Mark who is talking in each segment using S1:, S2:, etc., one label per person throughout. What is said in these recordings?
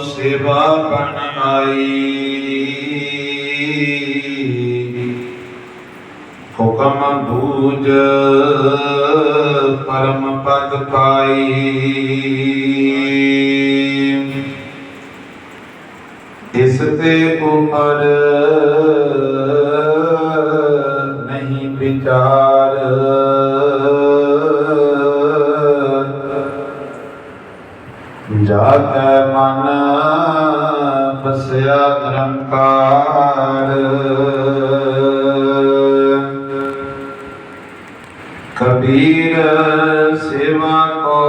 S1: ਸੇਵਾ ਬਣ ਆਈ। ਹੁਕਮ ਬੂਝ ਪਰਮ ਪਦ ਪਾਈ। ਇਸ ਤੇ ਉਪਰ ਨਹੀਂ ਵਿਚਾਰ। ਜਾ ਮਨ ਬਸਿਆ ਨਿਰੰਕਾਰ। ਕਬੀਰ ਸੇਵਾ ਕੋ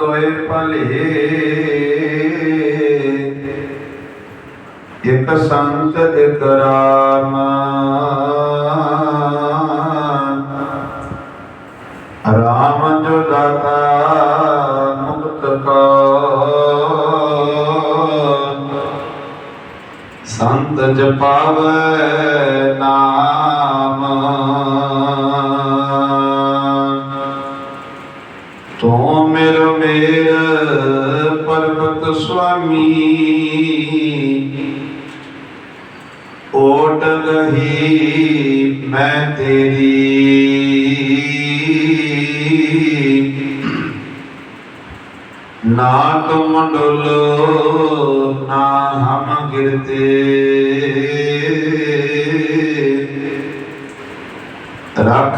S1: ਤੋਏ ਭਲੇ। ਇਕ ਸੰਤ ਇਕ ਰਾਮ ਰਾਮ। ਸੰਤ ਜਪਾਵੇ ਨਾਮ। ਤੂੰ ਮੇਰੋ ਮੇਰ ਪਰਬਤ ਸੁਆਮੀ। ਓਟ ਗਹੀ ਮੈਂ ਤੇਰੀ। ਨਾ ਤੁਮ ਡੁਲੋ ਨਾ ਹਮ ਗਿਰਤੇ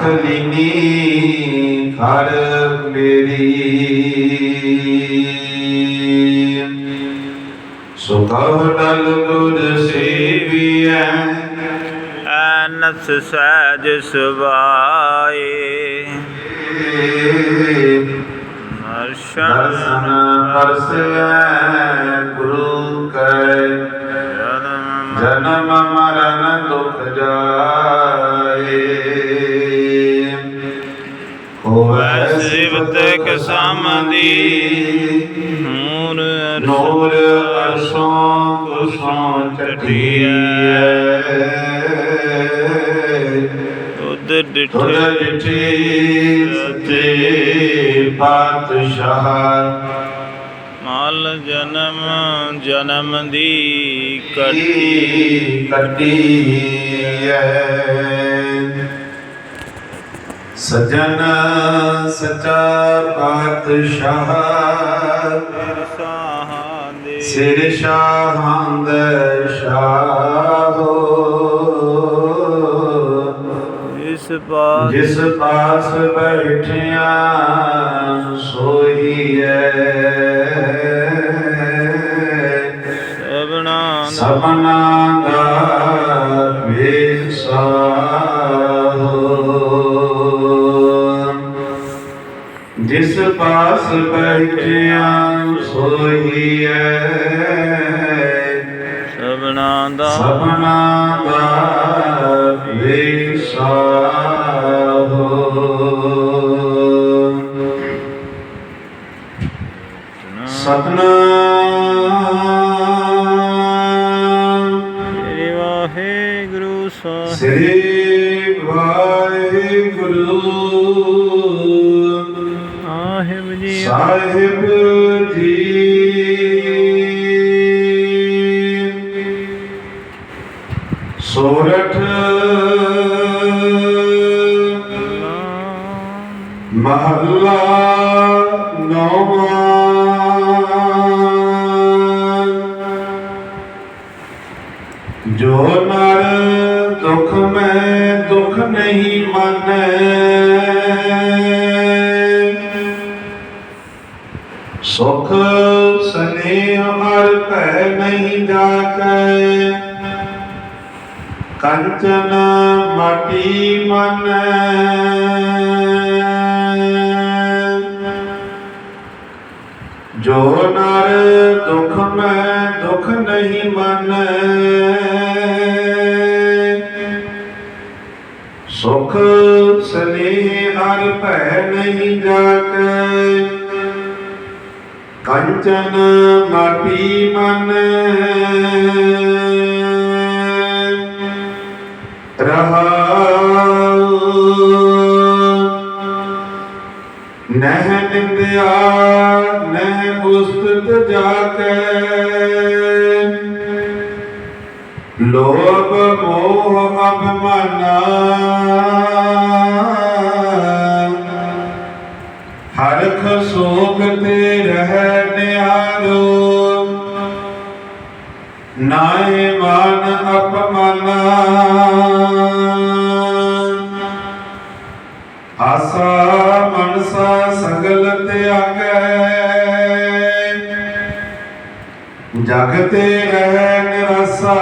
S1: ਲੀਨੀ ਘਰ ਮੇਰੀ। ਸੁਖਵ ਡਲ ਗੁਰ ਸੇਵੀਐ
S2: ਐਨਸ ਸਹਿਜ ਸੁਭਾਏ।
S1: ਦਰਸ਼ਨ ਪਰਸੈ ਗੁਰੂ ਕੈ।
S2: ਜਨਮ
S1: ਮਰਨ ਦੁਖ ਜਾਏ। ਹੋਵੇ
S2: ਸਿਵਤ ਕਸਮਦੀ ਨੂਰ
S1: ਨੂਰ ਅਰਸੋਂ ਕੁਸੋਂ ਚਟੀਐ।
S2: ਤੁਧ
S1: ਤੁਧ
S2: ਡਿਠੇ
S1: ਜਿਠੀ ਸਤੇ ਪਾਤਸ਼ਾਹ।
S2: ਮਲ ਜਨਮ ਜਨਮ ਦੀ ਕਟੀ।
S1: ਕੱਟੀ ਕੱਟੀਐ ਸਜਣ ਸਚਾ ਪਾਤਸ਼ਾਹ। ਸਿਰ ਸ਼ਾਹਾਂ ਦੇ ਸ਼ਾਹੋ।
S2: ਇਸ ਬਾਤ
S1: ਜਿਸ ਪਾਸ ਬੈਠਿਆ ਸੋਈਐ
S2: ਸਭਨਾ
S1: ਸਭਨਾ ਦਾ ਜਿਸ ਪਾਸ ਬੈਠਿਆ
S2: ਸਭਨਾ ਦਾ
S1: ਸਭਨਾ ਦਾ ਵਿਸਾਹੋ ਸਤਨਾਮ
S2: ਸਾਹਿਬ ਜੀ
S1: ਸੋਰਠ ਮਹੱਲਾ ਨੌਵਾਂ। ਜੋ ਨਰ ਦੁਖ ਮੈਂ ਦੁਖ ਨਹੀਂ ਮੰਨੈ। ਨਹੀਂ ਜਾਕੈ ਕੰਚਨ ਮਾਟੀ ਮਨ। ਜੋ ਨਰ ਦੁਖ ਮੈਂ ਦੁਖ ਨਹੀਂ ਮੰਨੈ। ਸੁਖ ਸਨੇਹ ਹਰ ਭੈ ਨਹੀਂ ਜਾਕੈ ਕੰਚਨ ਮਾਟੀ ਮਨ। ਰਹਾਉ। ਨਹਿ ਨਿੰਦਿਆ ਨਹਿ ਉਸਤਤ ਜਾ ਕੇ ਲੋਭ ਮੋਹ ਅਭਮਾਨਾ। ਹਰਖ ਸੋਖ ਤੇ ਰਹਿ ਨਿਹਾਰੋ ਨਾਹੀ ਮਾਨ ਅਪਮਾਨਾ। ਆਸਾ ਮਨਸਾ ਸਗਲ ਤਿਆਗੈ। ਜਗ ਤੇ ਰਹਿ ਨਿਰਾਸਾ।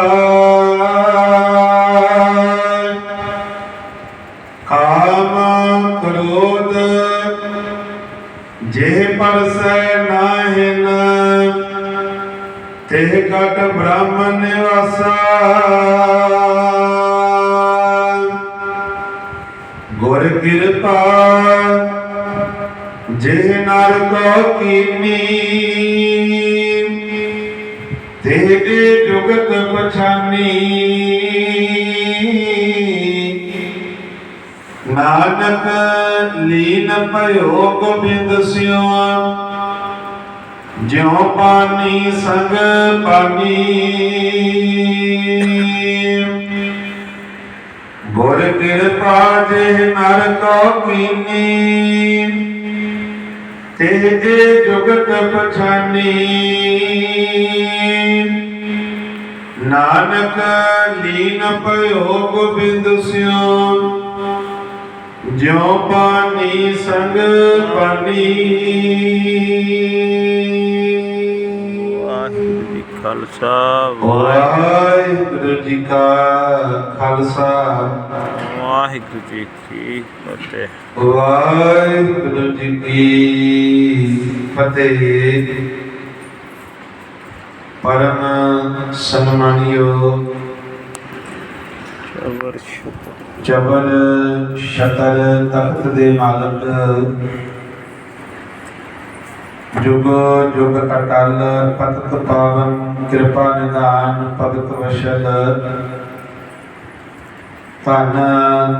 S1: ਨਾਨਕ ਲੀਨ ਭਇਓ ਗੋਬਿੰਦ ਸਿਉ ਜਿਉ ਪਾਣੀ ਸੰਗ ਪਾਣੀ ਗੁਰ ਕਿਰਪਾ ਜੇ ਨਰ ਕੋ ਕੀਨੀ, ਤੇ ਜੁਗਤ ਪਛਾਨੀ ਨਾਨਕ ਲੀਨ ਭਇਓ ਗੋਬਿੰਦ ਸਿਉ ਜਿਉ ਪਾਣੀ ਸੰਗ ਪਾਣੀ
S2: ਵਾਹਿਗੁਰੂ ਜੀ ਖਾਲਸਾ
S1: ਵਾਹਿਗੁਰੂ ਜੀ ਕਾ ਖਾਲਸਾ।
S2: ਵਾਹਿਗੁਰੂ ਜੀ ਕੀ ਫਤਿਹ।
S1: ਵਾਹਿਗੁਰੂ ਜੀ ਕੀ ਫਤਿਹ। ਪਰਮ ਸਨਮਾਨਿਓ।
S2: ਸ਼ਬਰ ਸ਼ੁਕਰ।
S1: ਚਬਲ ਸ਼ਤਰ ਤਖਤ ਦੇ ਮਾਲਕ। ਜੁਗ ਜੁਗ ਅਟਲ ਪਤਤ ਪਾਵਨ, ਕਿਰਪਾ ਨਿਧਾਨ ਭਗਤ ਵਸ਼ਲ। ਧੰਨ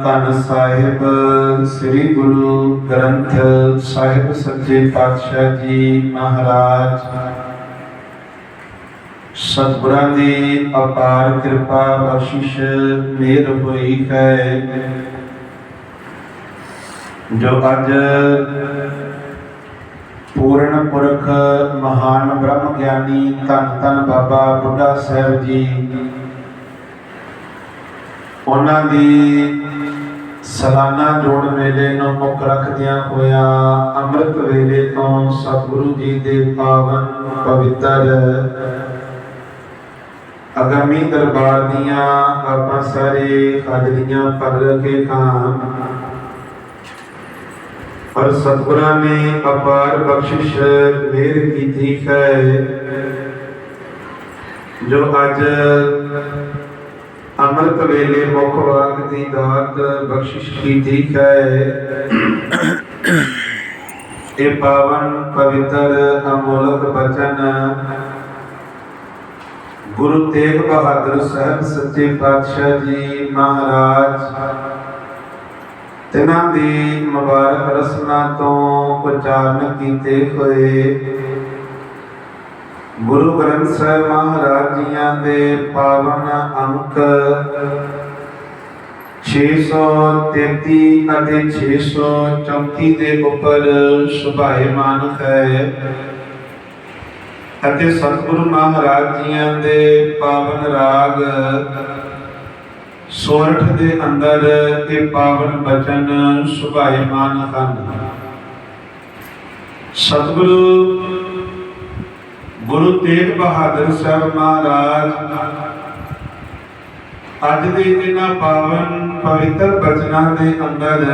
S1: ਧੰਨ ਸਾਹਿਬ ਸ੍ਰੀ ਗੁਰੂ ਗ੍ਰੰਥ ਸਾਹਿਬ ਸੱਚੇ ਪਾਤਸ਼ਾਹ ਜੀ ਮਹਾਰਾਜ। ਸਤਿਗੁਰਾਂ ਦੀ ਅਪਾਰ ਕਿਰਪਾ ਬਖਸ਼ਿਸ਼ ਮੇਰ ਹੋਈ ਹੈ। ਜੋ ਅੱਜ ਪੂਰਨ ਪੁਰਖ ਮਹਾਨ ਬ੍ਰਹਮ ਗਿਆਨੀ ਧੰਨ ਧੰਨ ਬਾਬਾ ਬੁੱਢਾ ਸਾਹਿਬ ਜੀ, ਉਹਨਾਂ ਦੀ ਸਾਲਾਨਾ ਜੋੜ ਮੇਲੇ ਨੂੰ ਮੁੱਖ ਰੱਖਦਿਆਂ ਹੋਇਆ ਅੰਮ੍ਰਿਤ ਵੇਲੇ ਤੋਂ ਸਤਿਗੁਰੂ ਜੀ ਦੇ ਪਾਵਨ ਪਵਿੱਤਰ ਅਗਾਮੀ ਦਰਬਾਰ ਦੀਆਂ ਆਪਾਂ ਸਾਰੇ ਹਾਜ਼ਰੀਆਂ ਭਰ ਕੇ ਖਾਂ। ਪਰ ਸਤਿਗੁਰਾਂ ਨੇ ਅਪਾਰ ਬਖਸ਼ਿਸ਼ ਮਿਹਰ ਕੀਤੀ ਹੈ। ਜੋ ਅੱਜ ਅੰਮ੍ਰਿਤ ਵੇਲੇ ਮੁੱਖ ਵਾਕ ਦੀ ਦਾਤ ਬਖਸ਼ਿਸ਼ ਕੀਤੀ ਹੈ। ਇਹ ਪਾਵਨ ਪਵਿੱਤਰ ਅਮੋਲਕ ਬਚਨ ਗੁਰੂ ਤੇਗ ਬਹਾਦਰ ਸਾਹਿਬ ਸੱਚੇ ਪਾਤਸ਼ਾਹ ਜੀ ਮਹਾਰਾਜ। ਤਿਨਾਂ ਦੀ ਮੁਬਾਰਕ ਰਸਨਾ ਤੋਂ ਉਚਾਰਨ ਕੀਤੇ ਹੋਏ ਗੁਰੂ ਗ੍ਰੰਥ ਸਾਹਿਬ ਮਹਾਰਾਜ ਜੀਆਂ ਦੇ ਪਾਵਨ ਅੰਕ 633 ਅਤੇ 634 ਦੇ ਉੱਪਰ ਸ਼ੁਭਾਏਮਾਨ ਹੈ। ਅਤੇ ਸਤਿਗੁਰੂ ਮਹਾਰਾਜ ਜੀਆਂ ਦੇ ਪਾਵਨ ਰਾਗ ਸੋਰਠ ਦੇ ਅੰਦਰ ਇਹ ਪਾਵਨ ਬਚਨ ਸੁਭਾਇਮਾਨ ਹਨ। ਸਤਿਗੁਰੂ ਗੁਰੂ ਤੇਗ ਬਹਾਦਰ ਸਾਹਿਬ ਮਹਾਰਾਜ ਅੱਜ ਦੇ ਇਹਨਾਂ ਪਾਵਨ ਪਵਿੱਤਰ ਬਚਨਾਂ ਦੇ ਅੰਦਰ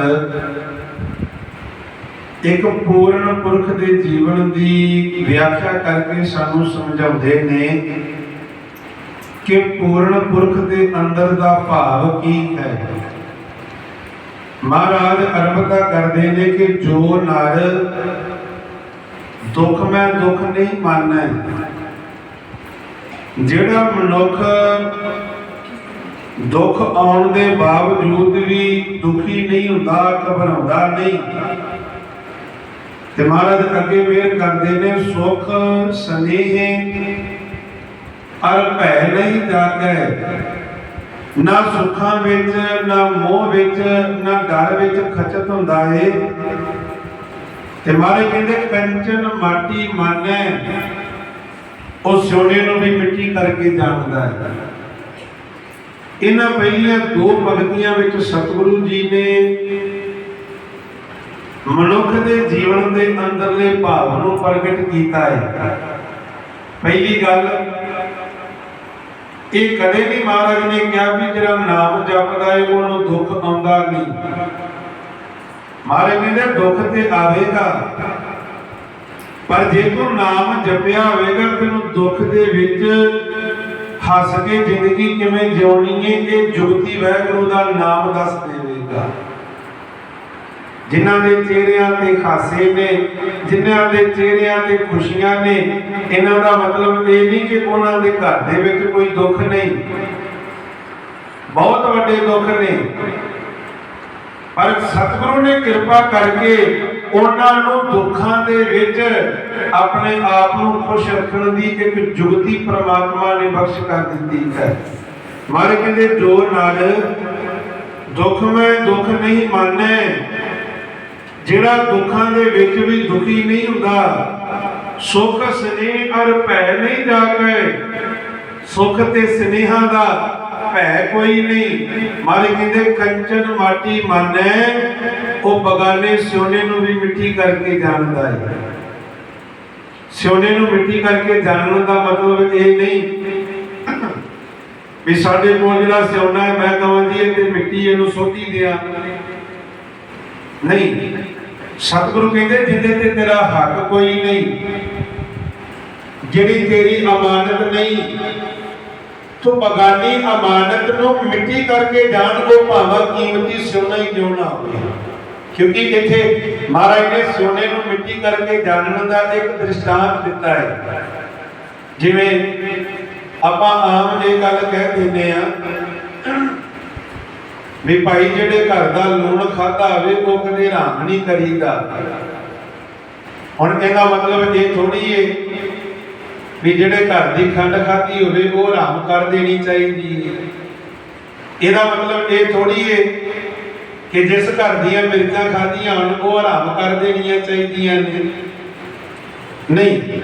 S1: ਇੱਕ ਪੂਰਨ ਪੁਰਖ ਦੇ ਜੀਵਨ ਦੀ ਵਿਆਖਿਆ ਕਰਕੇ ਸਾਨੂੰ ਸਮਝਾਉਂਦੇ ਨੇ ਕਿ ਪੂਰਨ ਪੁਰਖ ਦੇ ਅੰਦਰ ਦਾ ਭਾਵ ਕੀ ਹੈ? ਮਹਾਰਾਜ ਅਰਬਤਾ ਕਰਦੇ ਨੇ ਕਿ ਜੋ ਨਰ ਦੁੱਖ ਮੈਂ ਦੁੱਖ ਨਹੀਂ ਮੰਨੈ, ਜਿਹੜਾ ਮਨੁੱਖ ਦੁੱਖ ਆਉਣ ਦੇ ਬਾਵਜੂਦ ਵੀ ਦੁਖੀ ਨਹੀਂ ਹੁੰਦਾ, ਘਬਰਾਉਂਦਾ ਨਹੀਂ। ਤੇ ਮਹਾਰਾਜ ਅੱਗੇ ਮਿਹਰ ਕਰਦੇ ਨੇ, ਸੁਖ ਸਨੇਹ ਅਰ ਭੈ ਨਹੀਂ ਜਾਗੈ। ਨਾ ਸੁੱਖਾਂ ਵਿੱਚ, ਨਾ ਮੋਹ ਵਿੱਚ, ਨਾ ਡਰ ਵਿੱਚ ਖਚਤ ਹੁੰਦਾ ਏ। ਤੇ ਮਾਰੇ ਕਹਿੰਦੇ, ਕੰਚਨ ਮਾਟੀ ਮਾਨੈ। ਉਹ ਸੋਨੇ ਨੂੰ ਵੀ ਮਿੱਟੀ ਕਰਕੇ ਜਾਣਦਾ ਹੈ। ਇਹਨਾਂ ਪਹਿਲੀਆਂ ਦੋ ਭਗਤੀਆਂ ਵਿੱਚ ਸਤਿਗੁਰੂ ਜੀ ਨੇ ਮਨੁੱਖ ਦੇ ਜੀਵਨ ਦੇ ਅੰਦਰਲੇ ਭਾਵ ਨੂੰ ਪ੍ਰਗਟ ਕੀਤਾ ਹੈ। ਪਹਿਲੀ ਗੱਲ, ਇਹ ਕਦੇ ਵੀ ਮਹਾਰਾਜ ਨੇ ਕਿਹਾ ਵੀ ਜਿਹੜਾ ਨਾਮ ਜਪਦਾ ਹੈ, ਉਹਨੂੰ ਦੁੱਖ ਆਉਂਦਾ ਨਹੀਂ। ਮਹਾਰਾਜ ਕਹਿੰਦੇ, ਦੁੱਖ ਤੇ ਆਵੇਗਾ ਪਰ ਜੇ ਤੂੰ ਨਾਮ ਜਪਿਆ ਹੋਵੇਗਾ, ਤੈਨੂੰ ਦੁੱਖ ਦੇ ਵਿੱਚ ਹੱਸ ਕੇ ਜ਼ਿੰਦਗੀ ਕਿਵੇਂ ਜਿਉਣੀ ਹੈ ਇਹ ਜੁਗਤੀ ਵਾਹਿਗੁਰੂ ਦਾ ਨਾਮ ਦੱਸ ਦੇਵੇਗਾ। ਜਿਨ੍ਹਾਂ ਦੇ ਚਿਹਰਿਆਂ ਤੇ ਹਾਸੇ ਨੇ, ਜਿਨ੍ਹਾਂ ਦੇ ਚਿਹਰਿਆਂ ਤੇ ਖੁਸ਼ੀਆਂ ਨੇ, ਇਹਨਾਂ ਦਾ ਮਤਲਬ ਇਹ ਨਹੀਂ ਕਿ ਉਹਨਾਂ ਦੇ ਘਰ ਦੇ ਵਿੱਚ ਕੋਈ ਦੁੱਖ ਨਹੀਂ। ਬਹੁਤ ਵੱਡੇ ਦੁੱਖ ਨੇ। ਪਰ ਸਤਿਗੁਰੂ ਨੇ ਕਿਰਪਾ ਕਰਕੇ ਉਹਨਾਂ ਨੂੰ ਦੁੱਖਾਂ ਦੇ ਵਿੱਚ ਆਪਣੇ ਆਪ ਨੂੰ ਖੁਸ਼ ਰੱਖਣ ਦੀ ਇੱਕ ਜੁਗਤੀ ਪ੍ਰਮਾਤਮਾ ਨੇ ਬਖਸ਼ ਕਰ ਦਿੱਤੀ ਹੈ। ਮਾਰੇ ਕਹਿੰਦੇ ਜੋ ਨਾਲ ਦੁੱਖ ਮੈਂ ਦੁੱਖ ਨਹੀਂ ਮੰਨੈ ਜਿਹੜਾ ਦੁੱਖਾਂ ਦੇ ਵਿੱਚ ਵੀ ਦੁਖੀ ਨਹੀਂ ਹੁੰਦਾ, ਸੁਖ ਸਨੇਹ ਅਰ ਭੈ ਨਹੀਂ ਜਾਗੇ। ਸੁਖ ਤੇ ਸਨੇਹਾਂ ਦਾ ਭੈ ਕੋਈ ਨਹੀਂ। ਮਾਰੇ ਕਹਿੰਦੇ, ਕੰਚਨ ਮਾਟੀ ਮੰਨੈ, ਉਹ ਬਗਾਨੇ ਸੋਨੇ ਨੂੰ ਵੀ ਮਿੱਟੀ ਕਰਕੇ ਜਾਣਦਾ ਹੈ ਸੋਨੇ ਨੂੰ ਮਿੱਟੀ ਕਰਕੇ ਜਾਣਨ ਦਾ ਮਤਲਬ ਇਹ ਨਹੀਂ ਵੀ ਸਾਡੇ ਕੋਲ ਜਿਹੜਾ ਸੋਨਾ ਹੈ, ਮੈਂ ਕਹਾਂ ਜੀ, ਇਹ ਤੇ ਮਿੱਟੀ ਇਹਨੂੰ ਸੋਟੀ ਦਿਆਂ। ਨਹੀਂ ਸਤਿਗੁਰੂ ਕਹਿੰਦੇ, ਜਿੰਦੇ ਤੇ ਤੇਰਾ ਹੱਕ ਕੋਈ ਨਹੀਂ, ਜਿਹੜੀ ਤੇਰੀ ਅਮਾਨਤ ਨਹੀਂ, ਤੂੰ ਬਗਾਨੀ ਅਮਾਨਤ ਨੂੰ ਮਿੱਟੀ ਕਰਕੇ ਜਾਣ ਕੋ ਭਾਵੇਂ ਕੀਮਤੀ ਸੋਨਾ ਹੀ ਕਿਉਂ ਨਾ ਹੋਵੇ? ਕਿਉਂਕਿ ਇੱਥੇ ਮਹਾਰਾਜ ਨੇ ਸੋਨੇ ਨੂੰ ਮਿੱਟੀ ਕਰਕੇ ਜਾਣਨ ਦਾ ਇੱਕ ਦ੍ਰਿਸ਼ਟਾਂਤ ਦਿੱਤਾ ਹੈ। ਜਿਵੇਂ ਆਪਾਂ ਆਮ ਜੇ ਗੱਲ ਕਹਿ ਦਿੰਦੇ ਆ ਵੀ ਭਾਈ ਜਿਹੜੇ ਘਰ ਦਾ ਲੂਣ ਖਾਦਾ ਹੋਵੇ ਉਹ ਕਦੇ ਹਰਾਮ ਨਹੀਂ ਕਰੀਦਾ। ਹੁਣ ਇਹਦਾ ਮਤਲਬ ਇਹ ਥੋੜੀ ਏ ਵੀ ਜਿਹੜੇ ਘਰ ਦੀ ਖੰਡ ਖਾਦੀ ਹੋਵੇ, ਉਹ ਹਰਾਮ ਕਰ ਦੇਣੀ ਚਾਹੀਦੀ ਹੈ ਇਹਦਾ ਮਤਲਬ ਇਹ ਥੋੜੀ ਏ ਕਿ ਜਿਸ ਘਰ ਦੀਆਂ ਮਿਰਚਾਂ ਖਾਦੀਆਂ ਹੋਣ, ਉਹ ਹਰਾਮ ਕਰ ਦੇਣੀਆਂ ਚਾਹੀਦੀਆਂ ਨੇ। ਨਹੀਂ।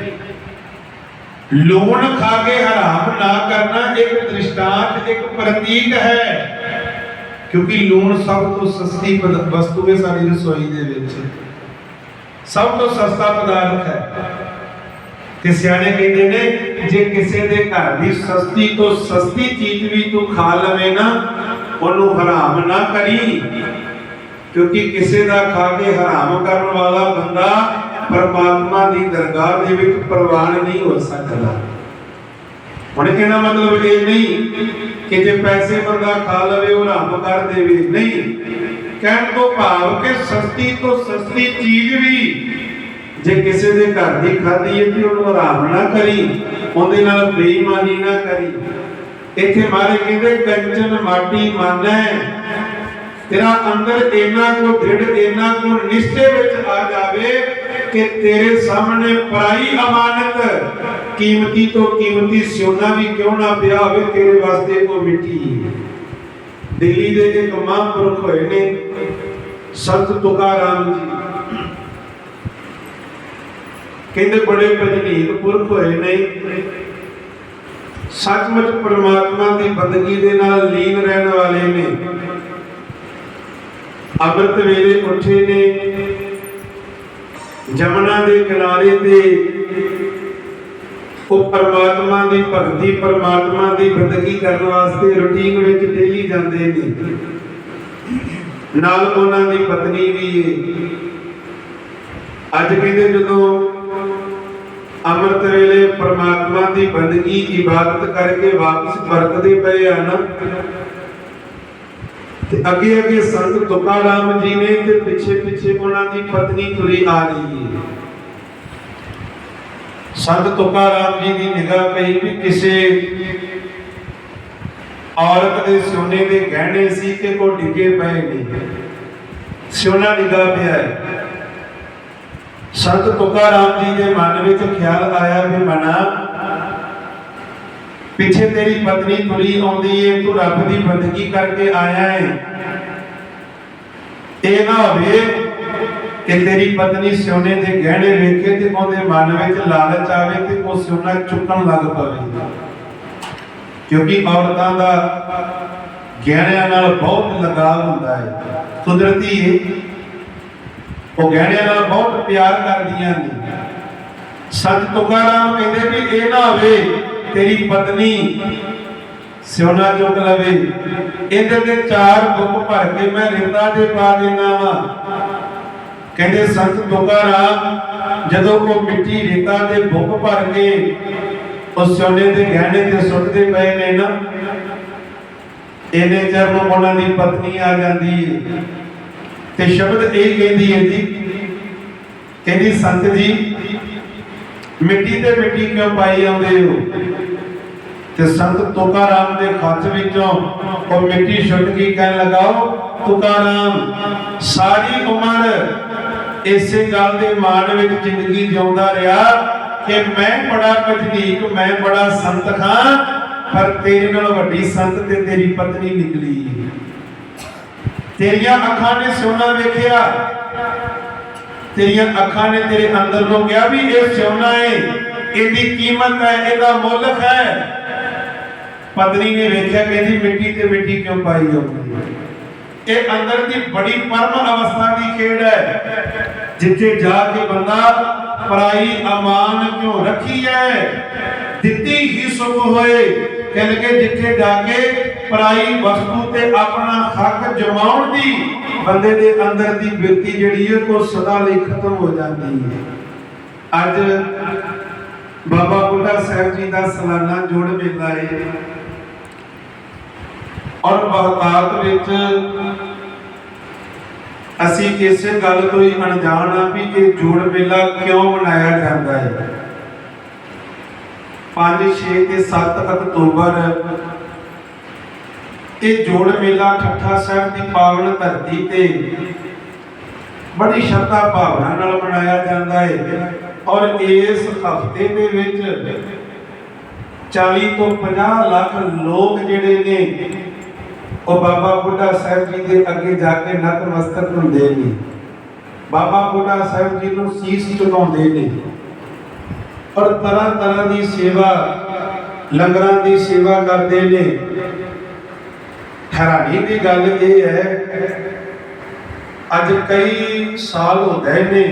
S1: ਲੂਣ ਖਾ ਕੇ ਹਰਾਮ ਨਾ ਕਰਨਾ ਇੱਕ ਦ੍ਰਿਸ਼ਟਾਂਤ, ਇੱਕ ਪ੍ਰਤੀਕ ਹੈ। ਕਿਉਂਕਿ ਲੂਣ ਸਭ ਤੋਂ ਸਸਤੀ ਵਸਤੂ ਹੈ ਸਾਡੀ ਰਸੋਈ ਦੇ ਵਿੱਚ। ਸਭ ਤੋਂ ਸਸਤਾ ਪਦਾਰਥ ਹੈ। ਤੇ ਸਿਆਣੇ ਕਹਿੰਦੇ ਨੇ, ਜੇ ਕਿਸੇ ਦੇ ਘਰ ਦੀ ਸਸਤੀ ਤੋਂ ਸਸਤੀ ਚੀਜ਼ ਵੀ ਤੂੰ ਖਾ ਲਵੇਂ ਨਾ, ਉਹਨੂੰ ਹਰਾਮ ਨਾ ਕਰੀ। ਕਿਉਂਕਿ ਕਿਸੇ ਦਾ ਖਾ ਕੇ ਹਰਾਮ ਕਰਨ ਵਾਲਾ ਬੰਦਾ ਪਰਮਾਤਮਾ ਦੀ ਦਰਗਾਹ ਦੇ ਵਿੱਚ ਪ੍ਰਵਾਨ ਨਹੀਂ ਹੋ ਸਕਦਾ। ਹੁਣ ਇਹਦਾ ਮਤਲਬ ਇਹ ਨਹੀਂ ਕਿ ਜੇ ਪੈਸੇ ਬੰਦਾ ਖਾ ਲਵੇ ਉਹ ਹਰਾਮ ਕਰ ਦੇਵੇ। ਨਹੀਂ। ਕਹਿਣ ਤੋਂ ਭਾਵ ਕਿ ਸਸਤੀ ਤੋਂ ਸਸਤੀ ਚੀਜ਼ ਵੀ ਜੇ ਕਿਸੇ ਦੇ ਘਰ ਦੀ ਖਾਦੀ ਹੈ ਤੇ ਉਹਨੂੰ ਹਰਾਮ ਨਾ ਕਰੀ, ਉਹਦੇ ਨਾਲ ਬੇਈਮਾਨੀ ਨਾ ਕਰੀ। ਇੱਥੇ ਮਾਰੇ ਕਹਿੰਦੇ, ਕੰਚਨ ਮਾਟੀ ਮੰਨੈ। ਤੇਰਾ ਅੰਦਰ ਇੰਨਾ ਕੋ ਦ੍ਰਿੜ, ਇੰਨਾ ਕੋ ਨਿਸ਼ਚੇ ਵਿੱਚ ਆ ਜਾਵੇ ਕਿ ਤੇਰੇ ਸਾਹਮਣੇ ਪਰਾਈ ਅਮਾਨਤ ਕੀਮਤੀ ਤੋਂ ਕੀਮਤੀ ਸੋਨਾ ਵੀ ਕਿਉਂ ਨਾ ਪਿਆ ਹੋਵੇ, ਤੇਰੇ ਵਾਸਤੇ ਉਹ ਮਿੱਟੀ ਦਿੱਲੀ ਦੇ ਇੱਕ ਮਹਾਂਪੁਰਖ ਹੋਏ ਨੇ, ਸੰਤ ਤੁਕਾਰਾਮ ਜੀ। ਕਹਿੰਦੇ ਬੜੇ ਭਜਨੀਕ ਪੁਰਖ ਹੋਏ ਨੇ। ਸੱਚਮੁੱਚ ਪ੍ਰਮਾਤਮਾ ਦੀ ਬੰਦਗੀ ਦੇ ਨਾਲ ਲੀਨ ਰਹਿਣ ਵਾਲੇ ਨੇ। ਅੰਮ੍ਰਿਤ ਵੇਲੇ ਉੱਠੇ ਨੇ। ਜਮਨਾ ਦੇ ਕਿਨਾਰੇ ਤੇ ਉਹ ਪਰਮਾਤਮਾ ਦੀ ਭਗਤੀ, ਪਰਮਾਤਮਾ ਦੀ ਬੰਦਗੀ ਕਰਨ ਵਾਸਤੇ ਰੁਟੀਨ ਵਿੱਚ ਡੇਲੀ ਜਾਂਦੇ ਨੇ। ਨਾਲ ਉਹਨਾਂ ਦੀ ਪਤਨੀ ਵੀ ਅੱਜ ਕਹਿੰਦੇ ਜਦੋਂ ਅੰਮ੍ਰਿਤ ਵੇਲੇ ਪ੍ਰਮਾਤਮਾ ਦੀ ਬੰਦਗੀ, ਇਬਾਦਤ ਕਰਕੇ ਵਾਪਸ ਪਰਤਦੇ ਪਏ ਹਨ ਤੇ ਅੱਗੇ ਅੱਗੇ ਸੰਤ ਤੁਕਾਰਾਮ ਜੀ ਨੇ ਤੇ ਪਿੱਛੇ ਪਿੱਛੇ ਉਹਨਾਂ ਦੀ ਪਤਨੀ ਤੁਰੀ ਆ ਰਹੀ ਹੈ ਸੰਤ ਤੁਕਾਰਾਮ ਜੀ ਦੀ ਨਿਗਾਹ ਪਈ ਵੀ ਕਿਸੇ ਔਰਤ ਦੇ ਸੋਨੇ ਦੇ ਗਹਿਣੇ ਸੀ ਕਿ ਕੋ ਡਿੱਗੇ ਪਏ ਨੇ ਸੋਨਾ ਨਿਗਾਹ ਪਿਆ ਹੈ। ਸੰਤ ਤੁਕਾਰ ਜੀ ਦੇ ਮਨ ਵਿੱਚ ਖਿਆਲ ਆਇਆ ਵੀ ਮਨਾ, ਪਿੱਛੇ ਤੇਰੀ ਪਤਨੀ ਤੁਰੀ ਆਉਂਦੀ ਏ, ਤੂੰ ਰੱਬ ਦੀ ਬੰਦਗੀ ਕਰਕੇ ਆਇਆ ਏ। ਇਹ ਨਾ ਹੋਵੇ ਕਿ ਤੇਰੀ ਪਤਨੀ ਸੋਨੇ ਦੇ ਗਹਿਣੇ ਵੇਖੇ ਤੇ ਉਹਦੇ ਮਨ ਵਿੱਚ ਲਾਲਚ ਆਵੇ ਤੇ ਉਹ ਸੋਨਾ ਚੁੱਕਣ ਲੱਗ ਪਵੇ। ਕਿਉਂਕਿ ਔਰਤਾਂ ਦਾ ਗਹਿਣਿਆਂ ਨਾਲ ਬਹੁਤ ਲਗਾਵ ਹੁੰਦਾ ਹੈ। ਕੁਦਰਤੀ ਹੈ ਉਹ ਗਹਿਣਿਆਂ ਨਾਲ ਬਹੁਤ ਪਿਆਰ ਕਰਦੀਆਂ ਨੇ। ਸੰਤ ਤੁਕਾਰਾਮ ਕਹਿੰਦੇ ਵੀ ਇਹ ਨਾ ਹੋਵੇ, ਤੇਰੀ ਪਤਨੀ ਸੋਨਾ ਚੁੱਕ ਲਵੇ। ਇਹਦੇ ਤੇ ਚਾਰ ਬੁੱਕ ਭਰ ਕੇ ਮੈਂ ਰੇਤਾ ਦੇ ਪਾ ਦੇਣਾ ਵਾ। ਕਹਿੰਦੇ ਸੰਤ ਤੁਕਾਰਾਮ ਜਦੋਂ ਉਹ ਮਿੱਟੀ ਰੇਤਾ ਦੇ ਬੁੱਕ ਭਰ ਕੇ ਉਹ ਸੋਨੇ ਦੇ ਗਹਿਣੇ ਤੇ ਸੁੱਟਦੇ ਪਏ ਨੇ ਨਾ ਇਹਨੇ ਚਿਰ ਨੂੰ ਉਹਨਾਂ ਦੀ ਪਤਨੀ ਆ ਜਾਂਦੀ ਤੇ ਸ਼ਬਦ ਇਹ ਕਹਿੰਦੀ ਹੈ ਜੀ, ਕਹਿੰਦੀ, ਸੰਤ ਜੀ, ਮਿੱਟੀ ਤੇ ਮਿੱਟੀ ਕਿਉਂ ਪਾਈ ਆਉਂਦੇ ਹੋ? ਤੇ ਸੰਤ ਤੁਕਾਰਾਮ ਦੇ ਖੱਚ ਵਿੱਚੋਂ ਉਹ ਮਿੱਟੀ ਛੁੱਟ ਗਈ ਕਹਿਣ ਲਗਾਓ ਤੁਕਾਰਾਮ, ਸਾਰੀ ਉਮਰ ਇਸੇ ਗੱਲ ਦੇ ਮਾਣ ਵਿੱਚ ਜ਼ਿੰਦਗੀ ਜਿਉਂਦਾ ਰਿਹਾ ਕਿ ਮੈਂ ਬੜਾ ਵਜਨੀਕ ਮੈਂ ਬੜਾ ਸੰਤ ਖਾਂ ਪਰ ਤੇਰੇ ਨਾਲ ਵੱਡੀ ਸੰਤ ਤੇ ਤੇਰੀ ਪਤਨੀ ਨਿਕਲੀ ਤੇਰੀਆਂ ਅੱਖਾਂ ਨੇ ਸੋਨਾ ਵੇਖਿਆ, ਤੇਰੀਆਂ ਅੱਖਾਂ ਨੇ ਤੇਰੇ ਅੰਦਰ ਨੂੰ ਕਿਹਾ ਵੀ ਇਹ ਸੋਨਾ ਹੈ ਇਹਦੀ ਕੀਮਤ ਹੈ, ਇਹਦਾ ਮੁੱਲ ਹੈ। ਪਤਨੀ ਨੇ ਵੇਖਿਆ ਕਹਿੰਦੀ ਮਿੱਟੀ ਤੇ ਮਿੱਟੀ ਕਿਉਂ ਪਾਈ ਜਾਂਦੀ ਹੈ? ਇਹ ਅੰਦਰ ਦੀ ਬੜੀ ਪਰਮ ਅਵਸਥਾ ਦੀ ਖੇਡ ਹੈ। ਜਿੱਥੇ ਜਾ ਕੇ ਬੰਦਾ ਪਰਾਈ ਅਮਾਨ ਕਿਉਂ ਰੱਖੀ ਹੈ? ਦਿੱਤੀ ਹੀ ਸੁਖ ਹੋਏ। ਕਹਿੰਦੇ ਜਿੱਥੇ ਜਾ ਕੇ ਪਰਾਈ ਵਸਤੂ ਤੇ ਆਪਣਾ ਹੱਕ ਜਮਾਉਣ ਦੀ, ਬੰਦੇ ਦੇ ਅੰਦਰ ਦੀ ਬਿਰਤੀ ਜਿਹੜੀ ਹੈ, ਉਹ ਸਦਾ ਲਈ ਖਤਮ ਹੋ ਜਾਂਦੀ ਹੈ। ਅੱਜ ਬਾਬਾ ਬੁੱਢਾ ਸਾਹਿਬ ਜੀ ਦਾ ਸਾਲਾਨਾ ਜੋੜ ਮੇਲਾ ਹੈ। ਔਰ ਬਹੁਤਾਤ ਵਿੱਚ ਅਸੀਂ ਇਸੇ ਗੱਲ ਤੋਂ ਹੀ ਅਣਜਾਣ ਆ ਵੀ ਇਹ ਜੋੜ ਮੇਲਾ ਕਿਉਂ ਮਨਾਇਆ ਜਾਂਦਾ ਹੈ। 5 6 ਤੇ 7 ਅਕਤੂਬਰ, ਇਹ ਜੋੜ ਮੇਲਾ ਠੱਠਾ ਸਾਹਿਬ ਦੀ ਪਾਵਨ ਧਰਤੀ ਤੇ ਬੜੀ ਸ਼ਰਧਾ ਭਾਵਨਾ ਨਾਲ ਮਨਾਇਆ ਜਾਂਦਾ ਹੈ ਔਰ ਇਸ ਹਫ਼ਤੇ ਦੇ ਵਿੱਚ 40 ਤੋਂ 50 ਲੱਖ ਲੋਕ ਜਿਹੜੇ ਨੇ ਉਹ ਬਾਬਾ ਬੁੱਢਾ ਸਾਹਿਬ ਜੀ ਦੇ ਅੱਗੇ ਜਾ ਕੇ ਨਤਮਸਤਕ ਹੁੰਦੇ ਨੇ ਬਾਬਾ ਬੁੱਢਾ ਸਾਹਿਬ ਜੀ ਨੂੰ ਸੀਸ ਝੁਕਾਉਂਦੇ ਨੇ। ਔਰ ਤਰ੍ਹਾਂ ਤਰ੍ਹਾਂ ਦੀ ਸੇਵਾ, ਲੰਗਰਾਂ ਦੀ ਸੇਵਾ ਕਰਦੇ ਨੇ। ਹੈਰਾਨੀ ਦੀ ਗੱਲ ਇਹ ਹੈ, ਅੱਜ ਕਈ ਸਾਲ ਹੋ ਗਏ ਨੇ।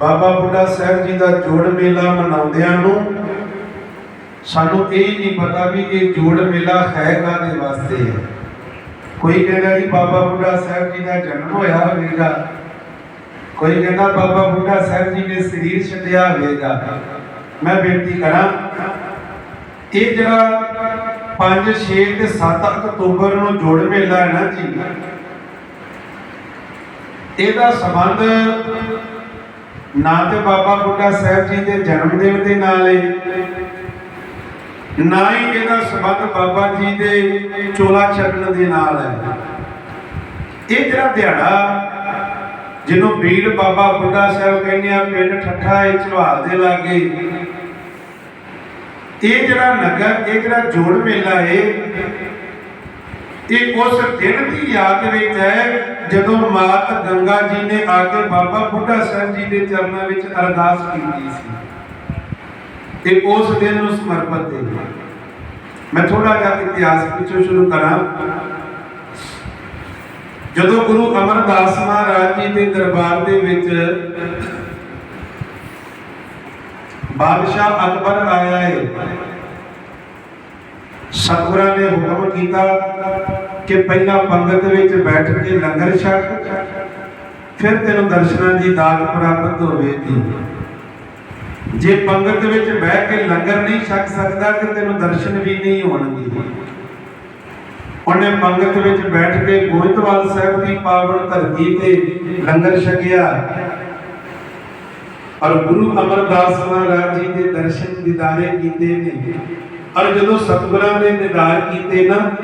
S1: ਬਾਬਾ ਬੁੱਢਾ ਸਾਹਿਬ ਜੀ ਦਾ ਜੋੜ ਮੇਲਾ ਮਨਾਉਂਦਿਆਂ ਨੂੰ ਸਾਨੂੰ ਇਹ ਨਹੀਂ ਪਤਾ ਵੀ ਇਹ ਜੋੜ ਮੇਲਾ ਹੈ ਕਾਹਦੇ ਵਾਸਤੇ ਹੈ। ਕੋਈ ਕਹਿੰਦਾ ਜੀ, ਬਾਬਾ ਬੁੱਢਾ ਸਾਹਿਬ ਜੀ ਦਾ ਜਨਮ ਹੋਇਆ ਹੋਵੇਗਾ। ਕੋਈ ਕਹਿੰਦਾ, ਬਾਬਾ ਬੁੱਢਾ ਸਾਹਿਬ ਜੀ ਨੇ ਸਰੀਰ ਛੱਡਿਆ ਹੋਵੇਗਾ। ਮੈਂ ਬੇਨਤੀ ਕਰਾਂ, ਇਹ ਜਿਹੜਾ 5 6 ਤੇ 7 ਅਕਤੂਬਰ ਨੂੰ ਜੋੜ ਮੇਲਾ ਹੈ ਨਾ ਜੀ, ਇਹਦਾ ਸੰਬੰਧ ਨਾ ਤੇ ਬਾਬਾ ਬੁੱਢਾ ਸਾਹਿਬ ਜੀ ਦੇ ਜਨਮ ਦਿਨ ਦੇ ਨਾਲ ਹੈ ਨਾ ਹੀ ਇਹਦਾ ਸੰਬੰਧ ਬਾਬਾ ਜੀ ਦੇ ਚੋਲਾ ਛੱਡਣ ਦੇ ਨਾਲ ਹੈ। ਇਹ ਜਿਹੜਾ ਦਿਹਾੜਾ ਜਿਹਨੂੰ ਬੀੜ ਬਾਬਾ ਬੁੱਢਾ ਸਾਹਿਬ ਕਹਿੰਦੇ ਆ, ਪਿੰਡ ਠੱਠਾ ਇਹ ਝਵਾਲ ਦੇ ਲਾਗੇ। ਇਹ ਜਿਹੜਾ ਨਗਰ, ਇਹ ਜਿਹੜਾ ਜੋੜ ਮੇਲਾ ਹੈ ਇਹ ਉਸ ਦਿਨ ਦੀ ਯਾਦ ਵਿੱਚ ਹੈ, ਜਦੋਂ ਮਾਤ ਗੰਗਾ ਜੀ ਨੇ ਆ ਕੇ ਬਾਬਾ ਬੁੱਢਾ ਸਾਹਿਬ ਜੀ ਦੇ ਚਰਨਾਂ ਵਿੱਚ ਅਰਦਾਸ ਕੀਤੀ ਸੀ। ਤੇ ਉਸ ਦਿਨ ਨੂੰ ਸਮਰਪਿਤ ਹੈ। ਮੈਂ ਥੋੜਾ ਜਿਹਾ ਇਤਿਹਾਸ ਪਿੱਛੋਂ ਸ਼ੁਰੂ ਕਰਾਂ। ਜਦੋਂ ਗੁਰੂ ਅਮਰਦਾਸ ਮਹਾਰਾਜ ਜੀ ਦੇ ਦਰਬਾਰ ਦੇ ਵਿੱਚ ਬਾਦਸ਼ਾਹ ਅਕਬਰ ਆਇਆ ਹੈ, ਸਤਿਗੁਰਾਂ ਨੇ ਹੁਕਮ ਕੀਤਾ ਕਿ ਪਹਿਲਾਂ ਪੰਗਤ ਵਿੱਚ ਬੈਠ ਕੇ ਲੰਗਰ ਛਕ, ਫਿਰ ਤੈਨੂੰ ਦਰਸ਼ਨਾਂ ਦੀ ਦਾਤ ਪ੍ਰਾਪਤ ਹੋਵੇਗੀ। ਜੇ ਪੰਗਤ ਵਿੱਚ ਬਹਿ ਕੇ ਲੰਗਰ ਨਹੀਂ ਛਕ ਸਕਦਾ, ਤੇ ਤੈਨੂੰ ਦਰਸ਼ਨ ਵੀ ਨਹੀਂ ਹੋਣਗੇ। ਉਹਨੇ ਪੰਗਤ ਵਿੱਚ ਬੈਠ ਕੇ ਗੋਇੰਦਵਾਲ ਸਾਹਿਬ ਦੀ ਪਾਵਨ ਧਰਤੀ ਤੇ ਲੰਗਰ ਛਕਿਆ। ਔਰ ਗੁਰੂ ਅਮਰਦਾਸ ਮਹਾਰਾਜ ਜੀ ਦੇ ਦਰਸ਼ਨ ਦਿਦਾਰੇ ਕੀਤੇ ਨੇ। ਔਰ ਜਦੋਂ ਸਤਿਗੁਰਾਂ ਨੇ ਨਿਦਾਰ ਕੀਤੇ ਨਾ